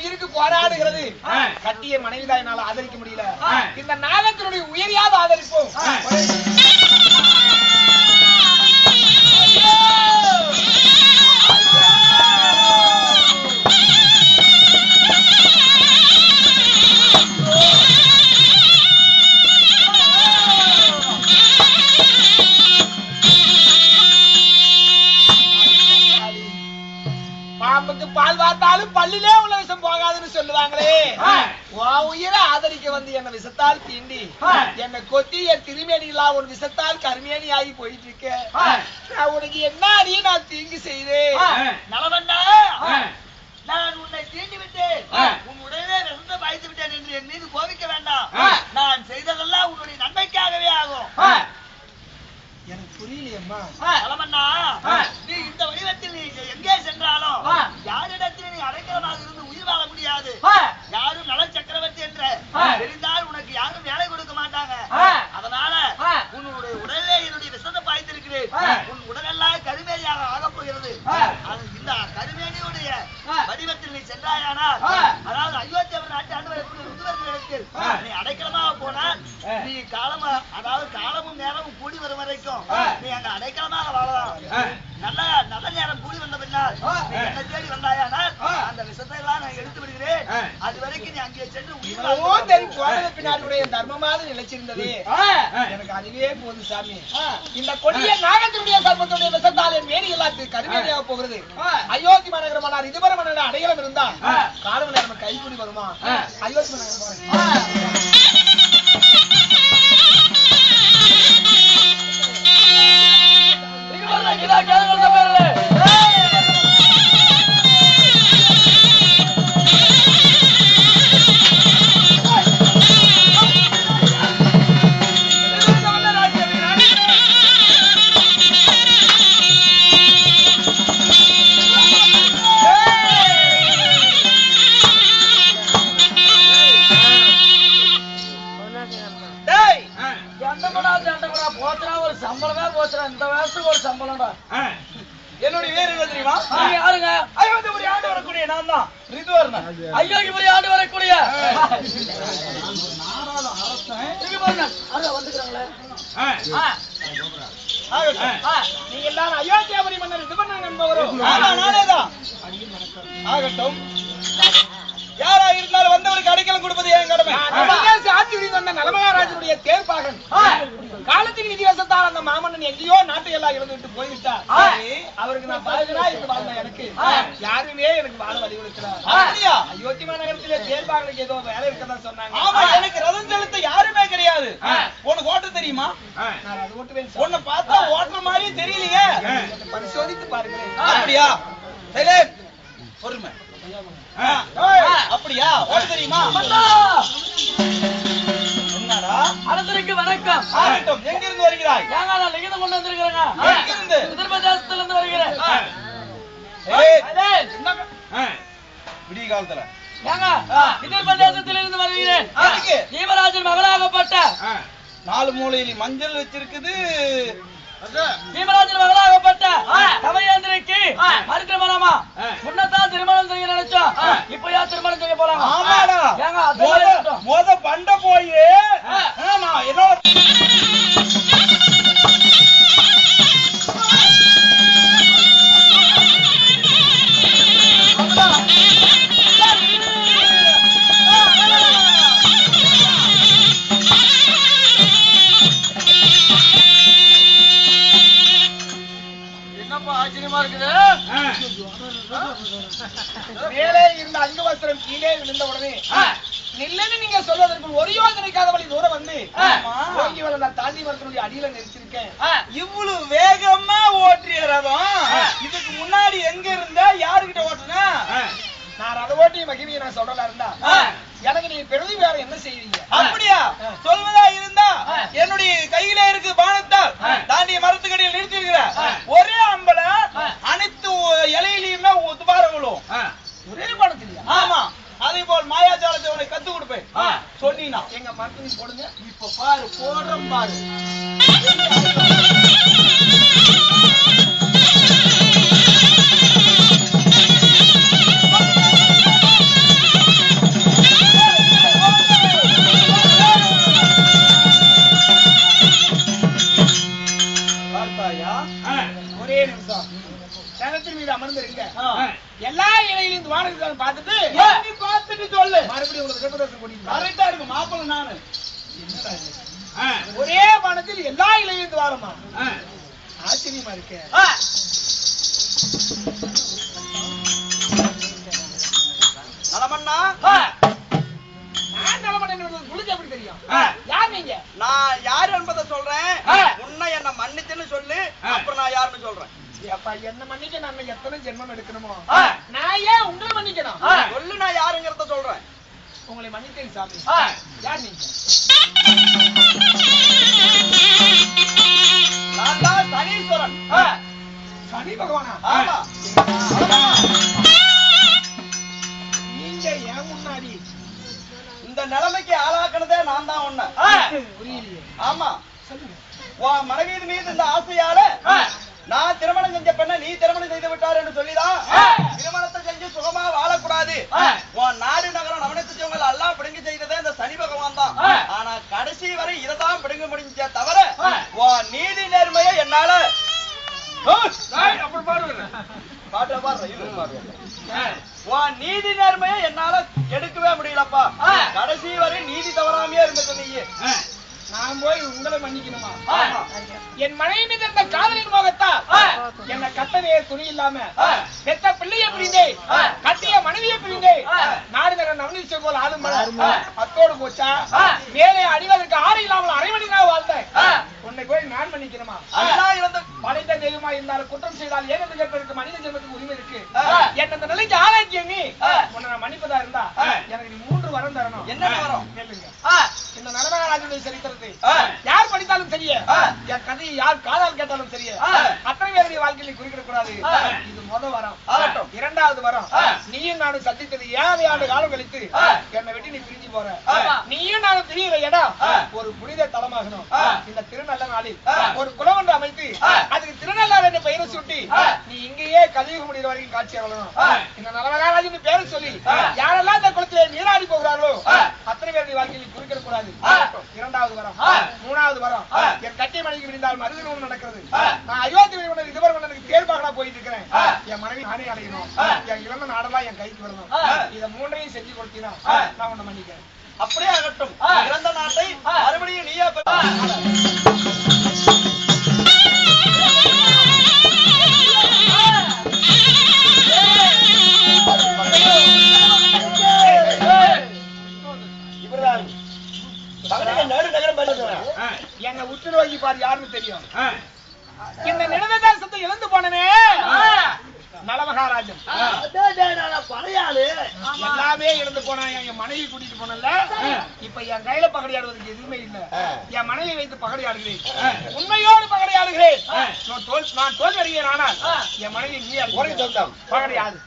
உயிருக்கு போராடுகிறது. கட்டிய மனைவிதான் என்னால ஆதரிக்க முடியல. இந்த நாகத்தினுடைய உயிரியாவது ஆதரிப்போம். விஷம் போகாதுன்னு சொல்லுவாங்களே உயிரை ஆதரிக்க வந்து என்ன விஷத்தால் தீண்டி. என்னை கொத்தி என் திருமேனிகளா உன் விஷத்தால் கருமேனி ஆகி போயிட்டு இருக்க. நான் உனக்கு என்ன அடி நான் தீங்கு செய்தேன். நலவண்ணா. நான் உன்னை தீண்டி விட்டேன். உன் உடனே விசந்த பாய்த்து விட்டேன் என்று என் மீது கோபிக்க வேண்டாம். நான் செய்ததெல்லாம் உன்னுடைய நன்மைக்காகவே ஆகும். எனக்கு புரியலையம்மா. நலவண்ணா ஆ. நீ இந்த வடிவத்தில் நீ எங்கே சென்றாலும் ஆ. யாரிடத்தில் நீ அடைக்கலமாக இருந்து உயிர் வாழ முடியாது ஆ. யாரும் நல சக்கரவர்த்தி என்ற ஆ. தெரிந்தால் உனக்கு யாரும் வேலை கொடுக்க மாட்டாங்க ஆ. அதனால ஆ. உன்னுடைய உடலே என்னுடைய விஷத்தை பாய்த்திருக்கிறேன் ஆ. உன் உடலெல்லாம் கருமேனியாக ஆகப் போகிறது ஆ. அது இந்த கருமேனியுடைய ஆ. வடிவத்தில் நீ சென்றாயானால் ஆ. அதாவது அயோத்தியவர் நாட்டு ஆண்டவர் எப்படி ருதுவர்களிடத்தில் ஆ. நீ அடைக்கலமாக போனால் ஆ. நீ காலமா அதாவது காலமும் நேரமும் கூடி வரும் வரைக்கும் ஆ. நீ அங்க அடைக்கலமாக வாழலாம் ஆ. நல்ல நல்ல நேரம் கூடி வந்த பின்னால் ஆ. நீ என்ன தேடி வந்தாயானால் ஆ. அந்த விஷத்தை எல்லாம் நான் எடுத்து விடுகிறேன் ஆ. அது வரைக்கும் நீ வாழ்ந்து தெரியும் தர்மமாவது நிலைச்சிருந்தது ஆ. எனக்கு அதுவே போதும் சாமி. இந்த கொடிய நாகத்தினுடைய சர்ப்பத்துடைய விஷத்தால் மேனி எல்லாத்துக்கு கருமையாக போகிறது. அயோத்தி மாநகர மன்னர் இதுவரை மன்னர் அடையாளம் இருந்தா ஆ. காலம் நேரம் கைக்கூடி வருமா. அயோத்தி மாநகரம் நீங்க எல்லாரும் அயோத்தியாபுரி மன்னர் ரிதுவர்ணன் என்பவரும். ஆமா, நானேதான் ஆகட்டும். யாரா இருந்தாலும் வந்தவருக்கு அடைக்கலம் கொடுப்பது என் கடமை? ஆட்சி புரிந்து வந்த நலமகாராஜனுடைய தேர்ப்பாகன். காலத்தின் விதிவசத்தால் அந்த மாமன்னன் எங்கேயோ நாட்டை எல்லாம் இழந்துட்டு போய்விட்டார். அவருக்கு நான் பாதுகா இருந்து வாழ்ந்த எனக்கு. யாருமே எனக்கு வாழ வழி கொடுக்கிறார் ஆ. அப்படியா? அயோத்தி மாநகரத்திலே தேர்ப்பாகனுக்கு ஏதோ வேலை இருக்கதா சொன்னாங்க. ஆமா, எனக்கு ரதம் செலுத்த ஆ. உனக்கு ஓட்ட தெரியுமா? உன்னை பார்த்தா ஓட்டுற மாதிரியே தெரியலையே. பரிசோதித்து பாருங்களேன். ஆ. அப்படியா? பொறுமை. அப்படியா? ஓட்ட தெரியுமா? அரசருக்கு வணக்கம். ஆகட்டும் எங்கிருந்து வருகிறாய்? ஏங்க நான் லிகிதம் கொண்டு வந்திருக்கிறேங்க? இருந்து வருகிறேன். விடிய காலத்துல. ஏங்க உத்தரப்பிரதேசத்தில் இருந்து வருகிறேன்? தீமராஜன் மகளாகப்பட்ட. நாலு மூலையில மஞ்சள் வச்சிருக்குது. தீமராஜன் மகளாகப்பட்ட தமையேந்திரிக்கு மறுதிருமணமா? ஆ. முன்னதான் திருமணம் செய்ய நினைச்சோம். இப்ப ஏன் திருமணம் செய்ய போறாங்க? ஆமாடா. மொத பண்ட போய். நான் என்னோட ஒரு யோசனைக்காக வழி தூரம் வந்து ஆ. ஓங்கி வளர்ந்த தாண்டி மரத்தினுடைய அடியில நிறுத்திருக்கேன் ஆ. இவ்வளவு வேகமா ஓட்டிய ரதம் இதுக்கு முன்னாடி எங்க இருந்தா யாருகிட்ட ஓட்டுனா. நான் ரத ஓட்டிய மகிமையை நான் இருந்தா. எனக்கு நீங்க பிரதி வேற என்ன செய்வீங்க அப்படியா? சொல்வதா இருந்தா. என்னுடைய கையில இருக்கு பானத்தால். தாண்டிய மரத்துக்கடியில் நிறுத்தி இருக்கிறேன் ஒரே பானத்தில் எல்லா இலையும் துவாரமா. ஆச்சரியமா இருக்கே ஆ. நலமண்ணா ஆ. நான் நிலமடன் உங்களுக்கு எப்படி தெரியும். யார் நீங்க நான் யாரு என்பதை சொல்றேன். உன்னை என்ன மன்னிச்சுன்னு சொல்லு. அப்புறம் நான் யாருன்னு சொல்றேன் அப்பா என்ன மன்னிக்க நான் எத்தனை ஜென்மம் எடுக்கணுமோ. நான் ஏன் உங்களை மன்னிக்கணும். சொல்லு நான் யாருங்கிறத சொல்றேன் உங்களை மன்னித்தேன் சாமி. யார் நீங்க நான் தான் சனீஸ்வரன். ஆ. சனி பகவானா? ஆமா. நீங்க ஏன் முன்னாடி. இந்த நிலைமைக்கு ஆளாக்குனதே நான் தான். புரியலையே. ஆமா. உன் மனைவியின் மீது இந்த ஆசையால. நான் திருமணம் செஞ்ச பெண்ணை நீ திருமணம் செய்து விட்டார் என்று சொல்லிதான். செஞ்சு சுகமா வாழக்கூடாது. உன் நாடு நகரம் நவனத்துவங்களை எல்லாம் பிடுங்கி செய்ததே இந்த சனி பகவான் தான். ஆனா கடைசி வரை இததான் பிடுங்க முடிஞ்சே தவிர. உன் நீதி நேர்மையை என்னால நீதி நேர்மையை என்னால எடுக்கவே முடியலப்பா. கடைசி வரை நீதி தவறாமையே இருந்துட்டு நீ. நான் போய் உங்களை மன்னிக்கணுமா. என் மனைவி மீது இருந்த காதலின் மோகத்தா ஆ. என்ன கட்டவே துணி இல்லாம. பெத்த பிள்ளைய பிரிந்தே. கட்டிய மனைவியை பிரிந்தே. நாடு நவநீச்ச போல் ஆளும். அத்தோடு போச்சா. மேலே அடிவதற்கு ஆறு இல்லாமல் அரை மணி நேரம் வாழ்ந்தேன். உன்னை போய் நான் மன்னிக்கணுமா படைத்த தெய்வமா இருந்தாலும் குற்றம் செய்தால் ஏன் என்று கேட்பதற்கு மனித ஜென்மத்துக்கு உரிமை இருக்கு. என்ன நிலைக்கு ஆளாக்கிய நீ ஆ. உன்னை நான் மன்னிப்பதா இருந்தா ஆ. எனக்கு நீ மூன்று வரம் தரணும் என்ன வரம்? கேளுங்க ஆ. இந்த நடனராஜனுடைய சரித்திரத்தை. யார் படித்தாலும் சரியே. என் கதையை யார் காதால் கேட்டாலும் சரியே. அத்தனை பேருடைய வாழ்க்கையை குறிப்பிட கூடாது ஆ. இது முத வரம். இரண்டாவது வரம். நீயும் நானும் சந்தித்தது ஏழு ஆண்டு காலம் கழித்து. என்னை விட்டு நீ பிரிஞ்சு போற. நீயும் நானும் பிரியிற இடம். ஒரு புனித தலமாகணும். இந்த திருநல்ல நாளில். ஒரு குளம் ஒன்று அமைத்து ஆ. அதுக்கு திருநள்ளாறு என்ற பெயரை சுட்டி. நீ இங்கேயே கலியுக முடிகிற வரைக்கும் காட்சி அவ்வளவு ஆ. இந்த நலவராஜன் பேரை சொல்லி. யாரெல்லாம் இந்த குளத்திலே நீராடி போகிறார்களோ. அத்தனை பேருடைய வாழ்க்கையில் குறிக்கிட கூடாது. இரண்டாவது வரம். மூணாவது வரம். என் கட்டிய மனைவி விழுந்தால் மருதனமும் நடக்கிறது. நான் அயோத்தி மன்னர் இதுவரை மன்னனுக்கு தேர்வாக போயிட்டு இருக்கிறேன். என் மனைவி நானே அடையணும். என் இழந்த நாடெல்லாம் என் கைக்கு வரணும். இத மூன்றையும் செஞ்சு கொடுத்தீங்கன்னா. நான் உன்னை மன்னிக்கிறேன் அப்படியே ஆகட்டும் ஆ. இறந்த நாட்டை. மறுபடியும் நீயே நோக்கி பாரு யாருன்னு தெரியும். இந்த நிலவேதாசத்தை இழந்து போனனே. நலமகாராஜன் பழையாளு எல்லாமே இழந்து போனா என் மனைவி கூட்டிட்டு போனல இப்ப என் கையில பகடையாடுவதற்கு எதுவுமே இல்ல. என் மனைவி வைத்து பகடையாடுகிறேன். உண்மையோடு பகடையாடுகிறேன். நான் தோல் ஆனால் ஆ. என் மனைவி நீ. பகடையாது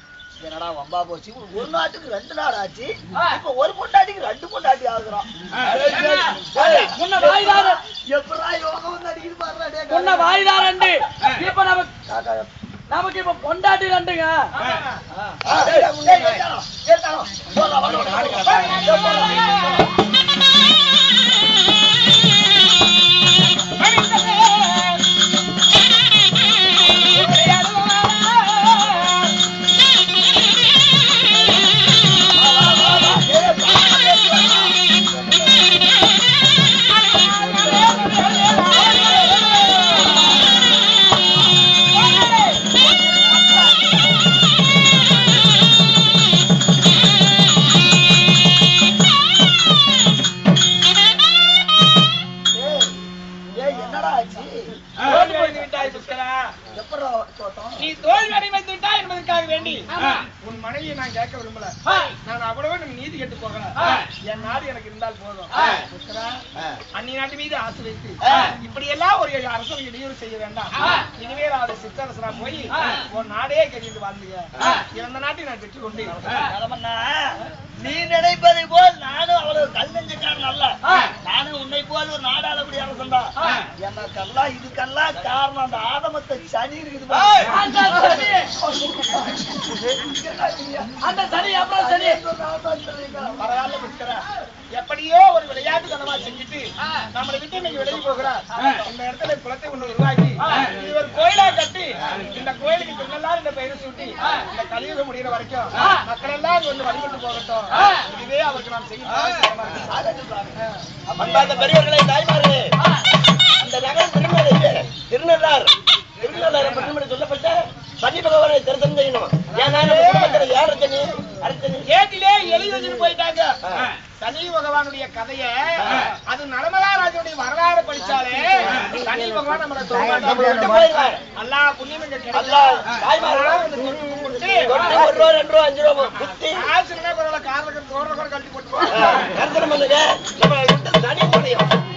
என்னடா வம்பா போச்சு ஒரு நாட்டுக்கு ரெண்டு நாள் ஆச்சு. இப்ப ஒரு பொண்டாட்டிக்கு ரெண்டு பொண்டாட்டி ஆகுறோம் எப்படா யோகம் அடிக்குது பாருடா டேய் முன்ன வாய்தாரண்டு ஆ. இப்ப நமக்கு நமக்கு இப்ப பொண்டாட்டி ரெண்டுங்க. போடா, நான் அவ்வளவு எனக்கு நீதி கெட்டு போகல ஆ. என் நாடு எனக்கு இருந்தால் போதும். அந்நி நாட்டு மீது ஆசை வைத்து. இப்படி எல்லாம் ஒரு அரசன் இடையூறு செய்ய வேண்டாம் ஆ. இனிமேல் அவரை சிற்றரசனா போய். உன் நாடே கெறிந்து வாழ்ந்துங்க. இறந்த நாட்டை நான் பெற்றுக் கொண்டு கடமண்ணா, நீ நினைப்பதை போல் நானும் அவ்வளவு கல் நெஞ்சக்காரன் அல்ல. நானும் உன்னை போல் ஒரு நாடாளபடி அரசன் தான். எனக்கெல்லாம் இதுக்கெல்லாம் காரணம் அந்த ஆதமத்தை சனி இருக்குது. அந்த சனி. அப்புறம் சனி. பரவாயில்ல புஷ்கரா எப்படியோ ஒரு விளையாட்டுத்தனமா செஞ்சுட்டு நம்மளை விட்டு இன்னைக்கு விலகி போகிறார். இந்த இடத்துல குளத்தை ஒண்ணு உருவாக்கி இது ஒரு கோயிலா கட்டி இந்த கோயிலுக்கு பின்னெல்லாம் பெயரை சூட்டி இந்த கலியுகம் முடிகிற வரைக்கும் மக்கள் எல்லாம் வந்து வழிபட்டு போகட்டும். இதுவே அவருக்கு நாம் செய்யும் பெரியவர்களே தாய்மார்களே அந்த நகரம் திருநெல்வேலி திருநள்ளார் திருநள்ளார் பட்டிமன்ற சொல்லப்பட்ட சனி பகவானை தரிசனம் செய்யணும். ஏன்னா குடும்பத்துல யார் அடுத்தது ஏட்டிலே எழுதி வச்சுட்டு போயிட்டாங்க. சனி பகவானுடைய கதைய அது நலமகாராஜனுடைய வரலாறு படிச்சாலே சனி பகவான் நம்மளை போயிடுவார். அல்லா புண்ணியம் ஒரு ரூபா ரெண்டு ரூபா அஞ்சு ரூபா குத்தி காசுனா பரவாயில்ல காரணம் தோற கூட கழட்டி போட்டு போ. தரிசனம்